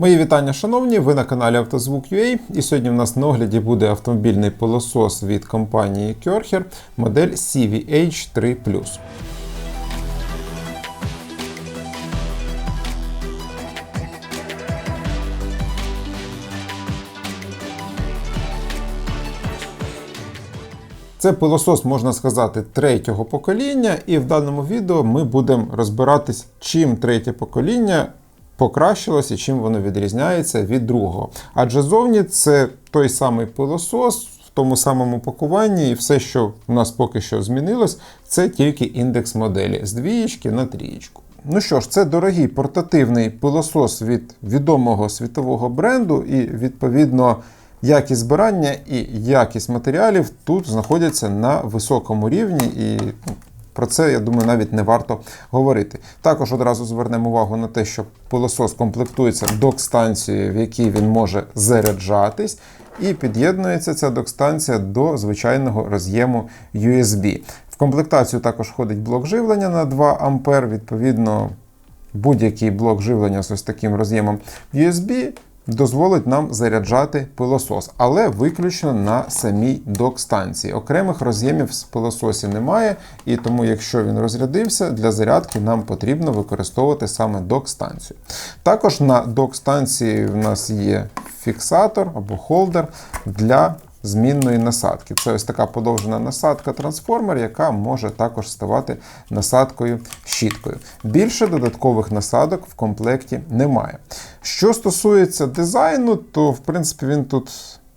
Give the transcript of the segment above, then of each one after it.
Мої вітання, шановні! Ви на каналі Автозвук.ua і сьогодні в нас на огляді буде автомобільний пилосос від компанії Körcher модель CVH3+. Це пилосос, можна сказати, третього покоління, і в даному відео ми будемо розбиратись, чим третє покоління покращилось і чим воно відрізняється від другого. Адже зовні це той самий пилосос в тому самому пакуванні, і все, що у нас поки що змінилось, це тільки індекс моделі з двієчки на трієчку. Ну що ж, це дорогий портативний пилосос від відомого світового бренду, і відповідно. Якість збирання і якість матеріалів тут знаходяться на високому рівні, і ну, про це, я думаю, навіть не варто говорити. Також одразу звернемо увагу на те, що пилосос комплектується док-станцією, в якій він може заряджатись, і під'єднується ця док-станція до звичайного роз'єму USB. В комплектацію також входить блок живлення на 2 А, відповідно, будь-який блок живлення з ось таким роз'ємом USB дозволить нам заряджати пилосос, але виключно на самій док-станції. Окремих роз'ємів з пилососі немає, і тому, якщо він розрядився, для зарядки нам потрібно використовувати саме док-станцію. Також на док-станції в нас є фіксатор або холдер для змінної насадки. Це ось така подовжена насадка трансформер, яка може також ставати насадкою щіткою. Більше додаткових насадок в комплекті немає. Що стосується дизайну, то в принципі він тут.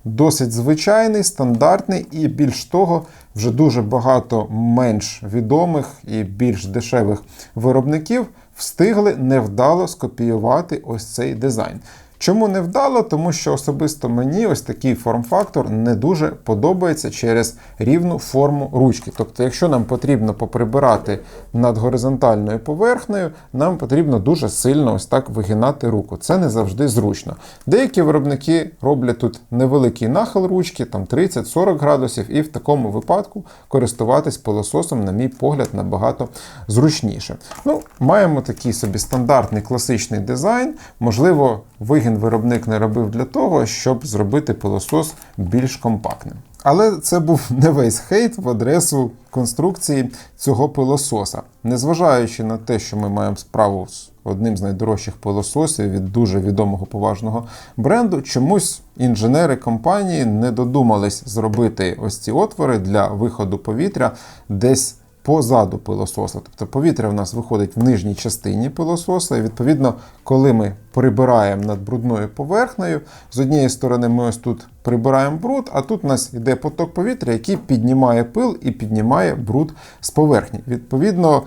Досить звичайний, стандартний, і більш того, вже дуже багато менш відомих і більш дешевих виробників встигли невдало скопіювати ось цей дизайн. Чому не вдало? Тому що особисто мені ось такий форм-фактор не дуже подобається через рівну форму ручки. Тобто, якщо нам потрібно поприбирати над горизонтальною поверхнею, нам потрібно дуже сильно ось так вигинати руку. Це не завжди зручно. Деякі виробники роблять тут невеликий нахил ручки, там 30-40 градусів, і в такому випадку користуватись пилососом, на мій погляд, набагато зручніше. Ну, Маємо такий собі стандартний класичний дизайн, можливо, вигін виробник не робив для того, щоб зробити пилосос більш компактним. Але це був не весь хейт в адресу конструкції цього пилососа. Незважаючи на те, що ми маємо справу з одним з найдорожчих пилососів від дуже відомого поважного бренду, чомусь інженери компанії не додумались зробити ось ці отвори для виходу повітря десь позаду пилососа. Тобто повітря в нас виходить в нижній частині пилососа, і відповідно, коли ми прибираємо над брудною поверхнею, з однієї сторони ми ось тут прибираємо бруд, а тут у нас йде поток повітря, який піднімає пил і піднімає бруд з поверхні. Відповідно,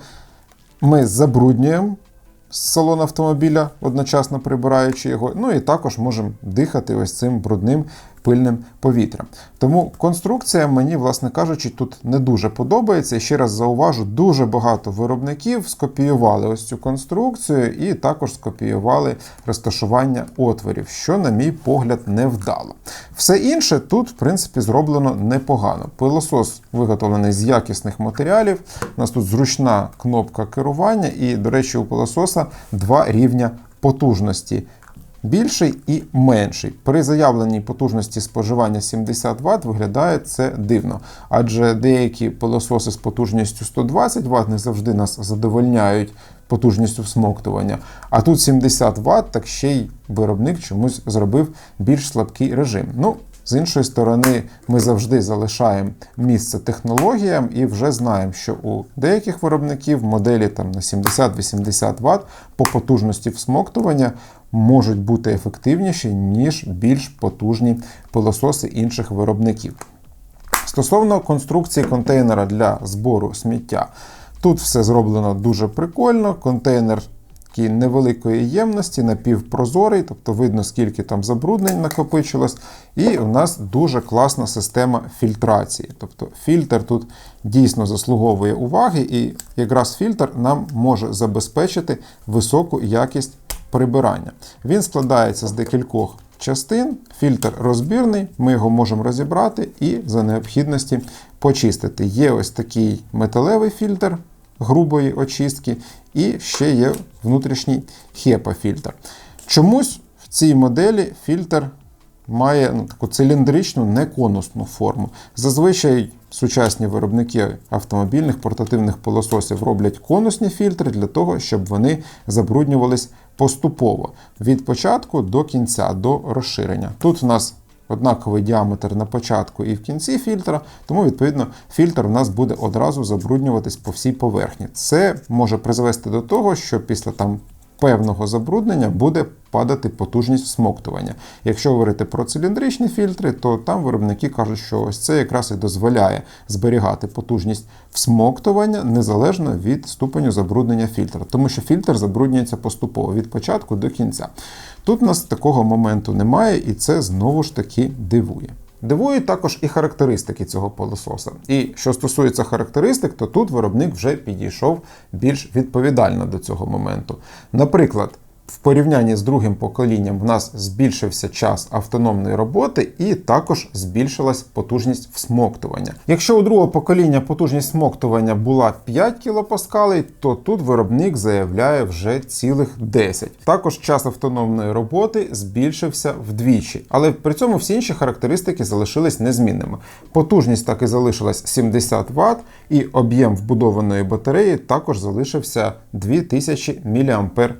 ми забруднюємо салон автомобіля, одночасно прибираючи його, ну і також можемо дихати ось цим брудним пильним повітрям. Тому конструкція мені, власне кажучи, тут не дуже подобається. Ще раз зауважу, дуже багато виробників скопіювали ось цю конструкцію і також скопіювали розташування отворів, що, на мій погляд, не вдало. Все інше тут, в принципі, зроблено непогано. Пилосос виготовлений з якісних матеріалів. У нас тут зручна кнопка керування, і, до речі, у пилососа два рівня потужності більший і менший. При заявленій потужності споживання 70 Вт виглядає це дивно. Адже деякі пилососи з потужністю 120 Вт не завжди нас задовольняють потужністю всмоктування. А тут 70 Вт, так ще й виробник чомусь зробив більш слабкий режим. Ну, з іншої сторони, ми завжди залишаємо місце технологіям і вже знаємо, що у деяких виробників моделі там на 70-80 Вт по потужності всмоктування можуть бути ефективніші, ніж більш потужні пилососи інших виробників. Стосовно конструкції контейнера для збору сміття, тут все зроблено дуже прикольно. Контейнер такий невеликої ємності, напівпрозорий, тобто видно, скільки там забруднень накопичилось. І у нас дуже класна система фільтрації. Тобто фільтр тут дійсно заслуговує уваги, і якраз фільтр нам може забезпечити високу якість прибирання. Він складається з декількох частин, фільтр розбірний, ми його можемо розібрати і за необхідності почистити. Є ось такий металевий фільтр грубої очистки, і ще є внутрішній HEPA-фільтр. Чомусь В цій моделі фільтр має ну, таку циліндричну, не конусну форму. Зазвичай сучасні виробники автомобільних портативних пилососів роблять конусні фільтри для того, щоб вони забруднювались поступово від початку до кінця, до розширення. Тут у нас однаковий діаметр на початку і в кінці фільтра, тому відповідно фільтр у нас буде одразу забруднюватись по всій поверхні. Це може призвести до того, що після там певного забруднення буде падати потужність всмоктування. Якщо говорити про циліндричні фільтри, то там виробники кажуть, що ось це якраз і дозволяє зберігати потужність всмоктування незалежно від ступеню забруднення фільтра, тому що фільтр забруднюється поступово від початку до кінця. Тут у нас такого моменту немає, і це знову ж таки дивує. Дивують також і характеристики цього пилососа. І що стосується характеристик, то тут виробник вже підійшов більш відповідально до цього моменту. Наприклад, в порівнянні з другим поколінням в нас збільшився час автономної роботи і також збільшилась потужність всмоктування. Якщо у другого покоління потужність всмоктування була 5 кПа, то тут виробник заявляє вже цілих 10. Також час автономної роботи збільшився вдвічі, але при цьому всі інші характеристики залишились незмінними. Потужність так і залишилась 70 Вт, і об'єм вбудованої батареї також залишився 2000 мАч.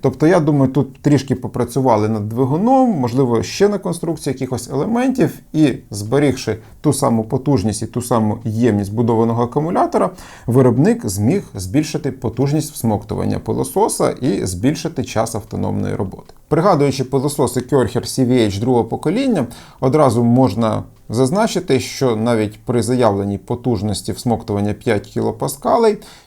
Тобто, я думаю, тут трішки попрацювали над двигуном, можливо, ще на конструкції якихось елементів, і зберігши ту саму потужність і ту саму ємність будованого акумулятора, виробник зміг збільшити потужність всмоктування пилососа і збільшити час автономної роботи. Пригадуючи пилососи Körcher CVH другого покоління, одразу можна зазначити, що навіть при заявленій потужності всмоктування 5 кПа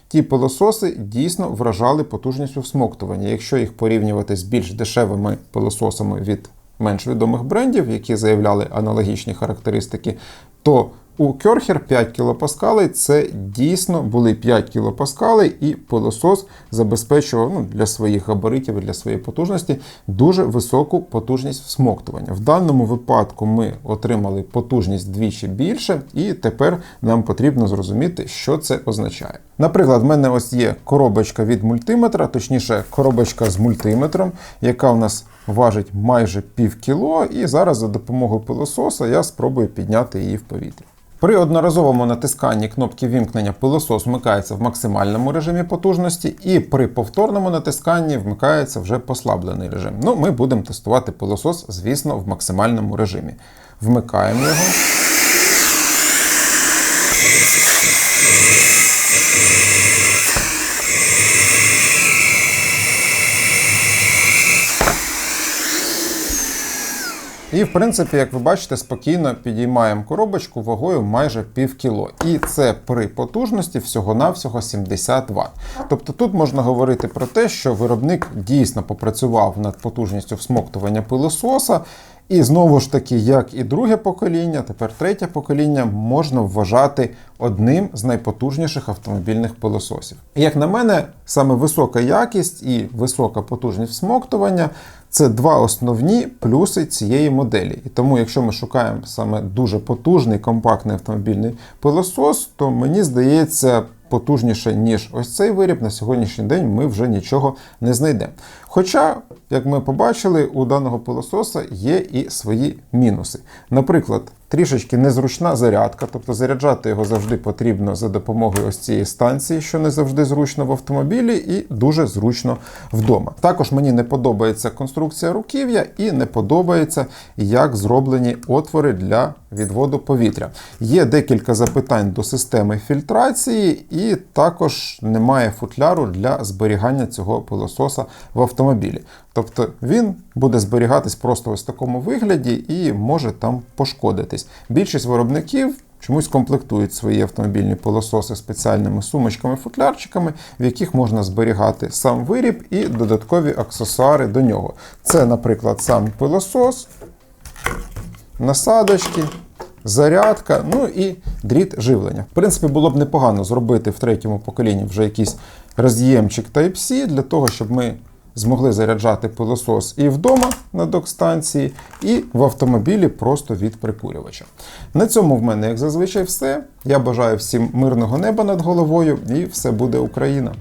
ті пилососи дійсно вражали потужністю всмоктування. Якщо їх порівнювати з більш дешевими пилососами від менш відомих брендів, які заявляли аналогічні характеристики, то у Керхер 5 кПа це дійсно були 5 кПа, і пилосос забезпечував ну, для своїх габаритів і для своєї потужності дуже високу потужність всмоктування. В даному випадку ми отримали потужність двічі більше, і тепер нам потрібно зрозуміти, що це означає. Наприклад, в мене ось є коробочка від мультиметра, точніше, коробочка з мультиметром, яка у нас важить майже пів кіло, і зараз за допомогою пилососа я спробую підняти її в повітря. При одноразовому натисканні кнопки вімкнення пилосос вмикається в максимальному режимі потужності, і при повторному натисканні вмикається вже послаблений режим. Ну, ми будемо тестувати пилосос, звісно, в максимальному режимі. Вмикаємо його. І, в принципі, як ви бачите, спокійно підіймаємо коробочку вагою майже пів кіло. І це при потужності всього-навсього 70 Вт. Тобто тут можна говорити про те, що виробник дійсно попрацював над потужністю всмоктування пилососа. І знову ж таки, як і друге покоління, тепер третє покоління можна вважати одним з найпотужніших автомобільних пилососів. Як на мене, саме висока якість і висока потужність всмоктування це два основні плюси цієї моделі. І тому, якщо ми шукаємо саме дуже потужний компактний автомобільний пилосос, то мені здається. Потужніше, ніж ось цей виріб, на сьогоднішній день ми вже нічого не знайдемо. Хоча, як ми побачили, у даного пилососа є і свої мінуси. Наприклад, трішечки незручна зарядка, тобто заряджати його завжди потрібно за допомогою ось цієї станції, що не завжди зручно в автомобілі, і дуже зручно вдома. Також мені не подобається конструкція руків'я і не подобається, як зроблені отвори для відводу повітря. Є декілька запитань до системи фільтрації, і також немає футляру для зберігання цього пилососа в автомобілі. Тобто він буде зберігатись просто ось в такому вигляді і може там пошкодитись. Більшість виробників. Чомусь комплектують свої автомобільні пилососи спеціальними сумочками-футлярчиками, в яких можна зберігати сам виріб і додаткові аксесуари до нього. Це, наприклад, сам пилосос, насадочки, зарядка, ну і дріт живлення. В принципі, було б непогано зробити в третьому поколінні вже якийсь роз'ємчик Type-C для того, щоб ми змогли заряджати пилосос і вдома на док-станції, і в автомобілі просто від прикурювача. На цьому в мене, як зазвичай, все. Я бажаю всім мирного неба над головою, і все буде Україна!